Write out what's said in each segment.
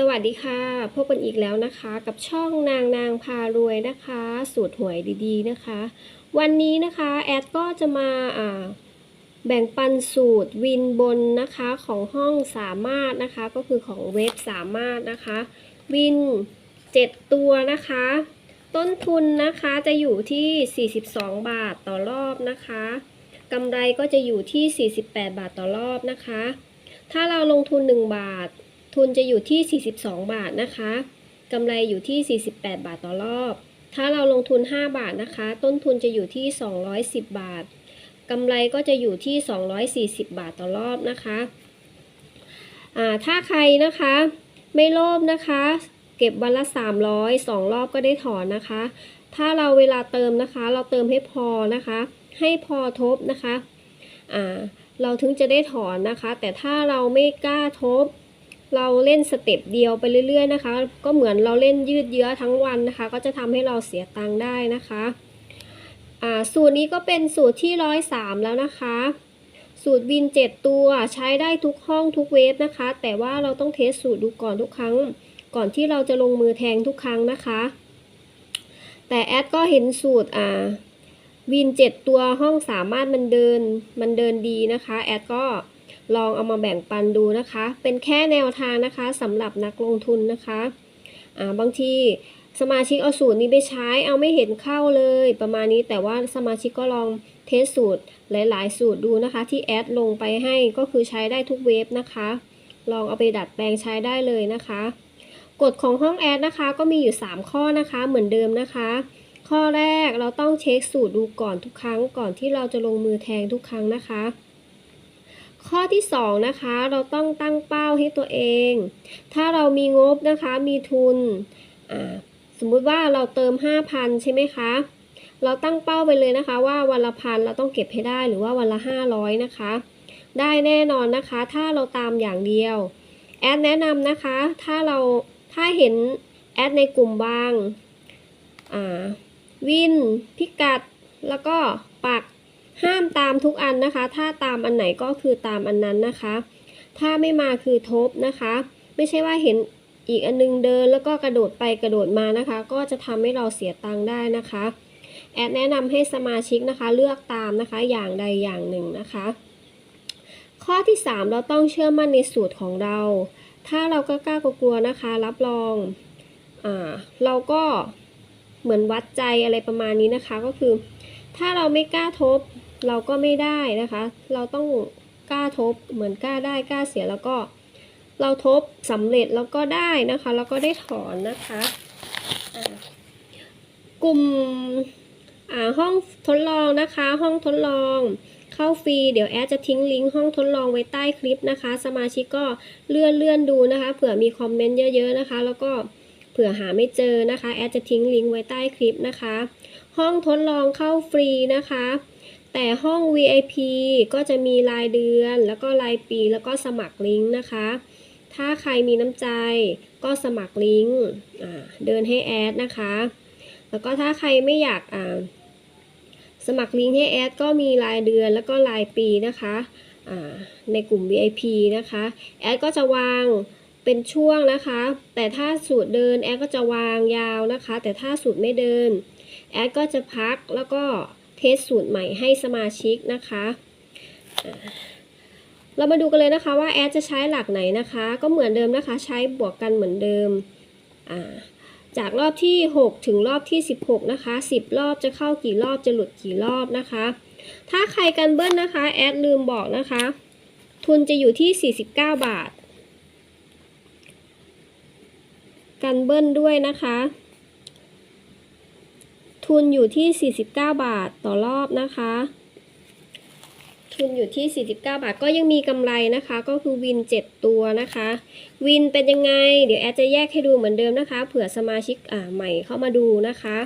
สวัสดีค่ะ พบกันอีกแล้วนะคะ กับช่องนางนางพารวยนะคะ สูตรหวยดีๆนะคะ วันนี้นะคะแอดก็จะมาอ่าแบ่งปันสูตรวินบนนะคะของห้องสามารถนะคะก็คือของเว็บสามารถนะคะ วิน 7 ตัวนะคะ ต้นทุนนะคะจะอยู่ที่ 42 บาทต่อรอบนะคะกำไรก็จะอยู่ที่ 48 บาทต่อรอบนะคะ ถ้าเราลงทุน 1 บาท ทุนจะอยู่ที่ 42 บาทนะคะกำไรอยู่ที่ 48 บาทต่อรอบ ถ้าเราลงทุน 5 บาทนะคะ ต้นทุนจะอยู่ที่ 210 บาทกำไรก็จะอยู่ที่ 240 บาทต่อรอบนะคะถ้าใครนะคะไม่โลภนะคะ เก็บวันละ 300 2 รอบก็ได้ถอนนะคะ ถ้าเราเวลาเติมนะคะ เราเติมให้พอนะคะ ให้พอทบนะคะ เราถึงจะได้ถอนนะคะ แต่ถ้าเราไม่กล้าทบ เราเล่นสเต็ปเดียวไปเรื่อย ๆ นะคะ ก็เหมือนเราเล่นยืดเยื้อทั้งวันนะคะ ก็จะทำให้เราเสียตังค์ได้นะคะสูตรนี้ก็เป็นสูตรที่ร้อยสามแล้วนะคะ สูตรวิน7ตัวใช้ได้ทุกห้องทุกเวฟนะคะ แต่ว่าเราต้องเทสสูตรดูก่อนทุกครั้ง ก่อนที่เราจะลงมือแทงทุกครั้งนะคะ แต่แอดก็เห็นสูตรอ่าวิน7ตัวห้องสามารถมันเดินมันเดินดีนะคะ แอดก็ ลองเอามาแบ่งปันดูนะคะ เป็นแค่แนวทางนะคะสำหรับนักลงทุนนะคะอ่าบางทีสมาชิกเอาสูตรนี้ไปใช้ เอาไม่เห็นเข้าเลย ประมาณนี้แต่ว่าสมาชิกก็ลองเทสสูตรหลาย ๆ สูตรดูนะคะ ที่แอดลงไปให้ก็คือใช้ได้ทุกเวฟนะคะ ลองเอาไปดัดแปลงใช้ได้เลยนะคะกฎของห้องแอดนะคะ ก็มีอยู่ 3 ข้อนะคะเหมือนเดิมนะคะ ข้อแรกเราต้องเช็คสูตรดูก่อนทุกครั้งก่อนที่เราจะลงมือแทงทุกครั้งนะคะ ข้อที่ 2 นะคะ เราต้องตั้งเป้าให้ตัวเอง ถ้าเรามีงบนะคะมีทุน สมมุติว่าเราเติม 5,000 ใช่ไหมคะ เราตั้งเป้าไปเลยนะคะ ว่าวันละพันเราต้องเก็บให้ได้หรือว่าวันละ 500 นะคะ ได้แน่นอนนะคะ ถ้าเราตามอย่างเดียว แอดแนะนำนะคะ ถ้าเราถ้าเห็นแอดในกลุ่มบาง วิน พิกัด แล้วก็ปัก ห้ามตามทุกอันนะคะ ถ้าตามอันไหนก็คือตามอันนั้นนะคะ ถ้าไม่มาคือทบนะคะ ไม่ใช่ว่าเห็นอีกอันนึงเดินแล้วก็กระโดดไปกระโดดมานะคะ ก็จะทำให้เราเสียตังค์ได้นะคะแอดแนะนำให้สมาชิกนะคะ เลือกตามนะคะอย่างใดอย่างหนึ่งนะคะ ข้อที่ 3 เราต้องเชื่อมั่นในสูตรของเรา ถ้าเราก็กล้ากลัวๆนะคะ รับรองอ่าเราก็เหมือนวัดใจอะไรประมาณนี้นะคะก็คือ ถ้าเราไม่กล้าทบ เราก็ไม่ได้นะคะ เราต้องกล้าทบเหมือนกล้าได้กล้าเสียแล้วก็ เราทบสำเร็จแล้วก็ได้นะคะ แล้วก็ได้ถอนนะคะกลุ่มอ่าห้องทดลองนะคะ ห้องทดลองเข้าฟรีเดี๋ยวแอดจะทิ้งลิงก์ห้องทดลองไว้ใต้คลิปนะคะ สมาชิกก็เลื่อนเลื่อนดูนะคะ เผื่อมีคอมเมนต์เยอะๆนะคะ แล้วก็เผื่อหาไม่เจอนะคะ แอดจะทิ้งลิงก์ไว้ใต้คลิปนะคะ ห้องทดลองเข้าฟรีนะคะ แต่ห้อง VIP ก็จะมีรายเดือนแล้วก็รายปีแล้วก็สมัครลิงก์นะคะ ถ้าใครมีน้ำใจก็สมัครลิงก์เดินให้แอดนะคะ แล้วก็ถ้าใครไม่อยากสมัครลิงก์ให้แอดก็มีรายเดือนแล้วก็รายปีนะคะในกลุ่ม VIP นะคะ แอดก็จะวางเป็นช่วงนะคะ แต่ถ้าสูตรเดินแอดก็จะวางยาวนะคะ แต่ถ้าสูตรไม่เดิน แอดก็จะพักแล้วก็ เทสสูตรใหม่ให้สมาชิกนะคะ เรามาดูกันเลยนะคะว่าแอดจะใช้หลักไหนนะคะ ก็เหมือนเดิมนะคะ ใช้บวกกันเหมือนเดิม จากรอบที่ 6 ถึงรอบที่ 16 นะคะ 10 รอบจะเข้ากี่รอบจะหลุดกี่รอบนะคะ ถ้าใครกันเบิ้ลนะคะ แอดลืมบอกนะคะ ทุนจะอยู่ที่ 49 บาท กันเบิ้ลด้วยนะคะ ทุนอยู่ที่ 49 บาทต่อรอบนะคะ ทุนอยู่ที่ 49 บาทก็ยังมีกำไรนะคะ ก็คือวิน 7 ตัวนะคะ วินเป็นยังไง เดี๋ยวแอดจะแยกให้ดูเหมือนเดิมนะคะ เผื่อสมาชิกอ่าใหม่เข้ามาดูนะคะ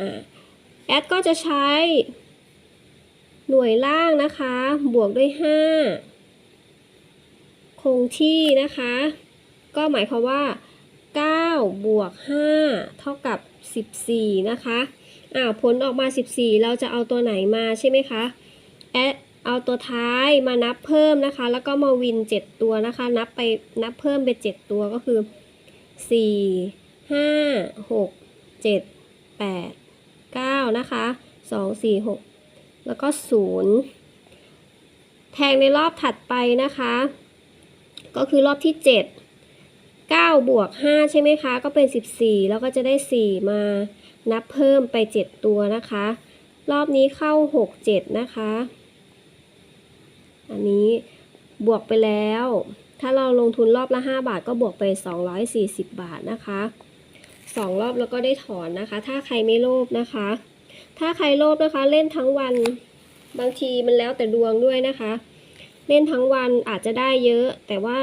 อ่าแอดก็จะใช้ หน่วยล่างนะคะ บวกด้วย 5 คงที่นะคะ ก็หมายความว่า9บวก5เท่ากับ 14 นะคะ อ่าผลออกมา 14 เราจะเอาตัวไหนมาใช่ไหมคะแอดเอาตัวท้ายมานับเพิ่มนะคะ แล้วก็มาวิน 7 ตัวนะคะ นับไปนับเพิ่มไป 7 ตัวก็คือสี่ห้าหกเจ็ดแปดเก้านะคะสองสี่หกแล้วก็ศูนย์แทงในรอบถัดไปนะคะ ก็คือรอบที่เจ็ดเก้าบวกห้าใช่ไหมคะ ก็เป็นสิบสี่แล้วก็จะได้สี่มา นับเพิ่มไปเจ็ดตัวนะคะ รอบนี้เข้าหกเจ็ดนะคะ อันนี้บวกไปแล้ว ถ้าเราลงทุนรอบละ 5 บาทก็บวกไป 240 บาทนะคะสองรอบแล้วก็ได้ถอนนะคะ ถ้าใครไม่โลภนะคะ ถ้าใครโลภนะคะเล่นทั้งวันบางทีมันแล้วแต่ดวงด้วยนะคะ เล่นทั้งวันอาจจะได้เยอะ แต่ว่า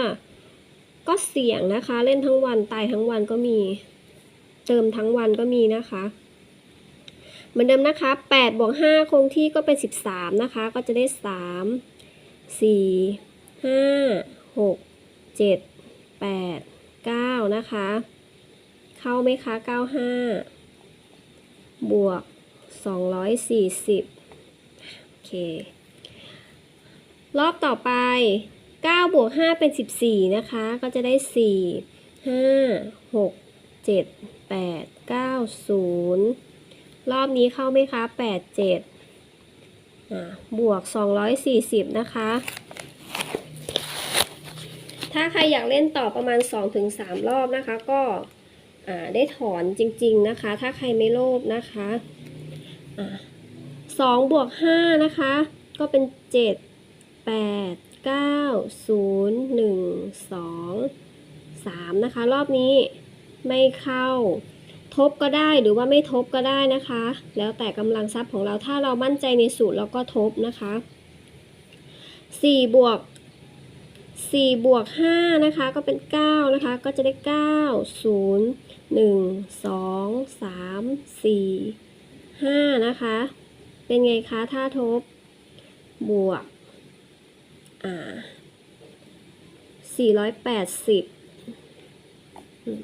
ก็เสี่ยงนะคะ เล่นทั้งวันตายทั้งวันก็มี เติมทั้งวันก็มีนะคะเหมือนเดิมนะคะ8บวก5คงที่ก็เป็น 13 นะคะ ก็จะได้3สี่ห้าหกเจ็ดแปดเก้านะคะ เข้าไหมคะเก้าห้าบวกสองร้อยสี่สิบโอเค รอบต่อไปเก้าบวกห้าเป็นสิบสี่นะคะ ก็จะได้สี่ห้าหก เจ็ดแปดเก้าศูนย์รอบนี้เข้าไหมคะแปดเจ็ดอ่าบวก240นะคะ ถ้าใครอยากเล่นต่อประมาณ2-3รอบนะคะ ก็ได้ถอนจริง ๆนะคะ ถ้าใครไม่โลภนะคะอ่า2บวก5นะคะ ก็เป็น7 8 9 0 1 2 3นะคะ รอบนี้ ไม่เข้า ทบก็ได้หรือว่าไม่ทบก็ได้นะคะ แล้วแต่กำลังทรัพย์ของเราถ้าเรามั่นใจในสูตรเราก็ทบนะคะ4บวก4บวก5นะคะก็เป็น 9 นะคะ ก็จะได้ 9 0 1 2 3 4 5 นะคะ เป็นไงคะ ถ้าทบบวกอ่า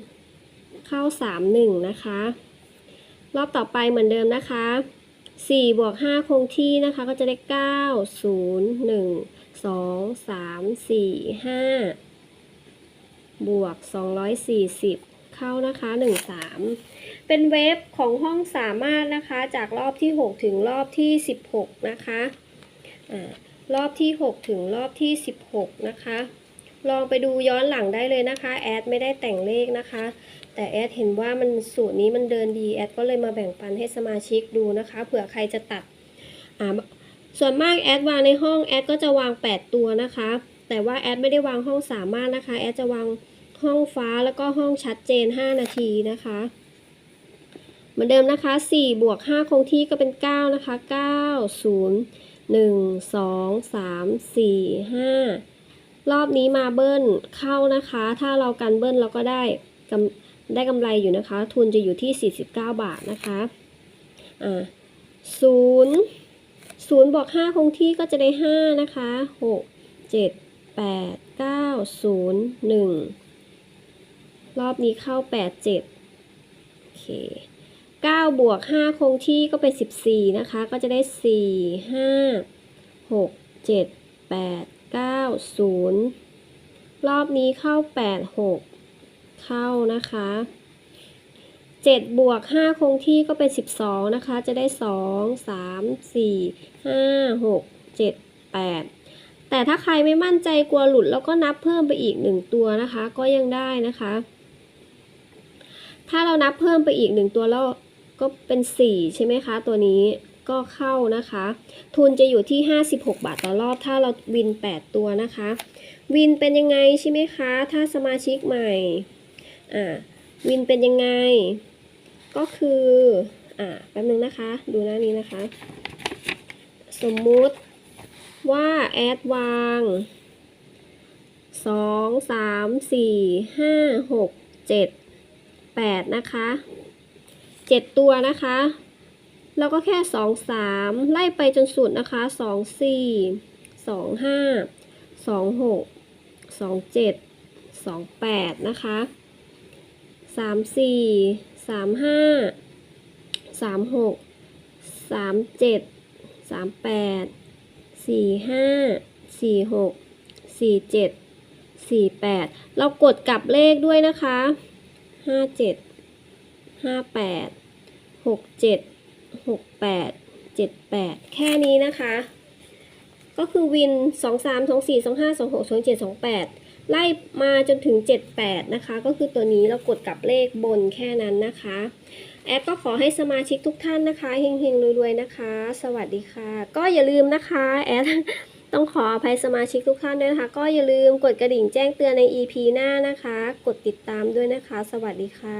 480 เข้า 3 1 นะคะ รอบต่อไปเหมือนเดิมนะคะ4บวก5คงที่นะคะก็จะได้ 9 0 1 2 3 4 5 บวก 240 เข้านะคะ 1 3 เป็นเวฟของห้องสามารถนะคะ จากรอบที่ 6 ถึงรอบที่ 16 นะคะอ่ารอบที่ 6 ถึงรอบที่ 16 นะคะ ลองไปดูย้อนหลังได้เลยนะคะ แอดไม่ได้แต่งเลขนะคะ แต่แอดเห็นว่ามันสูตรนี้มันเดินดี แอดก็เลยมาแบ่งปันให้สมาชิกดูนะคะ เผื่อใครจะตัดอ่าส่วนมากแอดวางในห้องแอดก็จะวาง 8 ตัวนะคะ แต่ว่าแอดไม่ได้วางห้องสามารถนะคะ แอดจะวางห้องฟ้าแล้วก็ห้องชัดเจน 5 นาทีนะคะ เหมือนเดิมนะคะ4บวก5คงที่ก็เป็น 9 นะคะ 9 0 1 2 3 4 5 รอบนี้มาเบิ้ลเข้านะคะ ถ้าเรากันเบิ้ลเราก็ได้กำได้กำไรอยู่นะคะ ทุนจะอยู่ที่ 49 บาทนะคะอ่าศูนย์ศูนย์บวก5คงที่ก็จะได้5นะคะ6 7 8 9 0 1รอบนี้เข้า8 7โอเค9บวก5คงที่ก็เป็น14นะคะ ก็จะได้4 5 6 7 8 9 0 รอบนี้เข้า 8 6 เข้านะคะ 7 บวก 5 คงที่ก็เป็น 12 นะคะ จะได้ 2 3 4 5 6 7 8แต่ถ้าใครไม่มั่นใจกลัวหลุดแล้วก็นับเพิ่มไปอีก1ตัวนะคะ ก็ยังได้นะคะ ถ้าเรานับเพิ่มไปอีก1ตัวแล้วก็เป็น4ใช่ไหมคะ ตัวนี้ ก็เข้านะคะ ทุนจะอยู่ที่ 56 บาทต่อรอบถ้าเราวิน 8 ตัวนะคะ วินเป็นยังไงใช่ไหมคะ ถ้าสมาชิกใหม่อ่าวินเป็นยังไง ก็คืออ่าแป๊บนึงนะคะ ดูหน้านี้นะคะ สมมุติว่าแอดวางสองสามสี่ห้าหกเจ็ดแปดนะคะเจ็ดตัวนะคะ แล้วก็แค่สองสามไล่ไปจนสุดนะคะสองสี่สองห้าสองหกสองเจ็ดสองแปดนะคะสามสี่สามห้าสามหกสามเจ็ดสามแปดสี่ห้าสี่หกสี่เจ็ดสี่แปดเรากดกลับเลขด้วยนะคะห้าเจ็ดห้าแปดหกเจ็ด หกแปดเจ็ดแปดแค่นี้นะคะ ก็คือวินสองสามสองสี่สองห้าสองหกสองเจ็ดสองแปดไล่มาจนถึงเจ็ดแปดนะคะ ก็คือตัวนี้เรากดกับเลขบนแค่นั้นนะคะ แอดก็ขอให้สมาชิกทุกท่านนะคะเฮงๆรวยๆนะคะ สวัสดีค่ะ ก็อย่าลืมนะคะแอดต้องขออภัยสมาชิกทุกท่านด้วยนะคะ ก็อย่าลืมกดกระดิ่งแจ้งเตือนใน EP หน้านะคะ กดติดตามด้วยนะคะ สวัสดีค่ะ